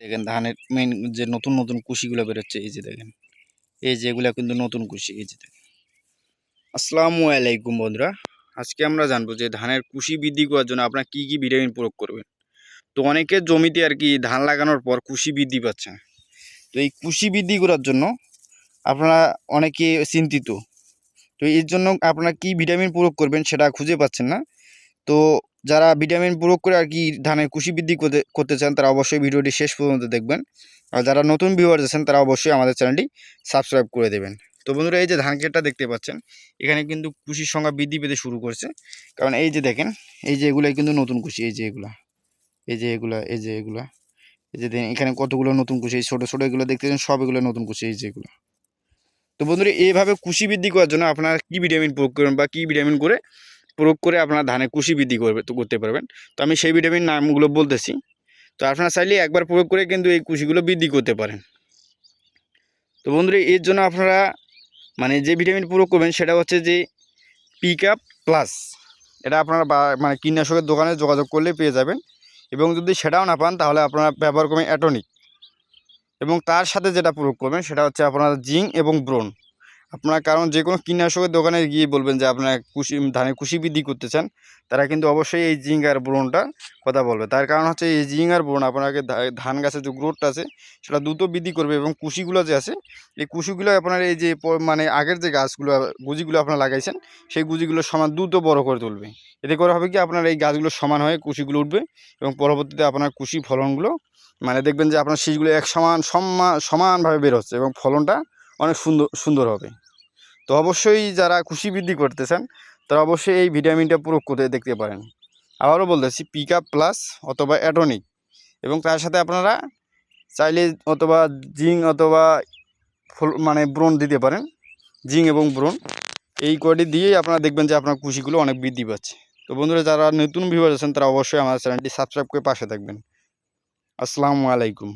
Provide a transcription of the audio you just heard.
দেখেন ধানের মেন যে নতুন নতুন কুশিগুলো বেরোচ্ছে, এই যে দেখেন। এই যে এগুলা কিন্তু নতুন কুশি, এই যে দেখেন। আসসালামু আলাইকুম বন্ধুরা, আজকে আমরা জানব যে ধানের কুশি বৃদ্ধি করার জন্য আপনারা কি কি ভিটামিন প্রয়োগ করবেন? তো অনেকের জমিতে আর কি ধান লাগানোর পর কুশি বৃদ্ধি পাচ্ছে না। তো এই কুশি বৃদ্ধি করার জন্য আপনারা অনেকে চিন্তিত। তো এর জন্য আপনারা কি ভিটামিন প্রয়োগ করবেন সেটা খুঁজে পাচ্ছেন না। তো যারা ভিটামিন প্রয়োগ করে আর কি ধানের কুশি বৃদ্ধি করতে করতে চান, তারা অবশ্যই ভিডিওটি শেষ পর্যন্ত দেখবেন। আর যারা নতুন ভিউয়ার্স আছেন, তারা অবশ্যই আমাদের চ্যানেলটি সাবস্ক্রাইব করে দেবেন। তো বন্ধুরা, এই যে ধান ক্ষেতটা দেখতে পাচ্ছেন, এখানে কিন্তু কুশির সংখ্যা বৃদ্ধি পেতে শুরু করছে। কারণ এই যে দেখেন, এই যে এগুলাই কিন্তু নতুন কুশি এই যে এগুলা, এই যে এগুলা, এই যে এগুলা, এই যে দেখেন, এখানে কতগুলো নতুন কুশি এই ছোটো ছোটো এগুলো দেখতেছেন সব এগুলো নতুন কুশি এই যে এগুলো। তো বন্ধুরা, এইভাবে কুশি বৃদ্ধি করার জন্য আপনারা কী ভিটামিন প্রয়োগ করবেন বা কী ভিটামিন করে প্রয়োগ করে আপনারা ধানে কুশি বৃদ্ধি করবে করতে পারবেন। তো আমি সেই ভিটামিন নামগুলো বলতেছি। তো আপনারা চাইলে একবার প্রয়োগ করে কিন্তু এই কুশিগুলো বৃদ্ধি করতে পারেন। তো বন্ধুরা, এর জন্য আপনারা মানে যে ভিটামিন প্রয়োগ করবেন সেটা হচ্ছে যে পিক আপ প্লাস। এটা আপনারা মানে কীটনাশকের দোকানে যোগাযোগ করলে পেয়ে যাবেন। এবং যদি সেটাও না পান, তাহলে আপনারা ব্যবহার করবেন অ্যাটনিক। এবং তার সাথে যেটা প্রয়োগ করবেন, সেটা হচ্ছে আপনার জিঙ্ক এবং ব্রোন আপনার কারণ যে কোনো কীটনাশকের দোকানে গিয়ে বলবেন যে আপনার কুশি ধানের কুশি বৃদ্ধি করতে চান তারা কিন্তু অবশ্যই এই জিঙ্গার আর ব্রোনটা কথা বলবে। তার কারণ হচ্ছে এই জিঙ্ক আর ব্রোন আপনাকে ধান গাছের যে গ্রোথটা আছে, সেটা দ্রুত বৃদ্ধি করবে এবং কুশিগুলো যে আছে, এই কুশিগুলো আপনার এই যে মানে আগের যে গাছগুলো, গুজিগুলো আপনারা লাগাইছেন, সেই গুজিগুলো সমান দ্রুত বড় করে তুলবে। এতে করে হবে কি আপনার এই গাছগুলো সমান হয়ে কুশিগুলো উঠবে এবং পরবর্তীতে আপনার কুশি ফলনগুলো মানে দেখবেন যে আপনার শীষগুলো এক সমান সমান সমানভাবে বের হচ্ছে এবং ফলনটা অনেক সুন্দর সুন্দর হবে। তো অবশ্যই যারা খুশি বৃদ্ধি করতেছেন, তারা অবশ্যই এই ভিটামিনটা প্রয়োগ করতে দেখতে পারেন। আবারও বলতেছি পিক প্লাস অথবা অ্যাটনিক এবং তার সাথে আপনারা চাইলে অথবা জিঙ্ক অথবা ফুল মানে ব্রোন দিতে পারেন। জিঙ্ক এবং ব্রোন এই কয়টি দিয়েই আপনারা দেখবেন যে আপনার কুশিগুলো অনেক বৃদ্ধি পাচ্ছে। তো বন্ধুরা, যারা নতুন ভিউয়ার আছেন, তারা অবশ্যই আমাদের চ্যানেলটি সাবস্ক্রাইব করে পাশে থাকবেন। আসসালামু আলাইকুম।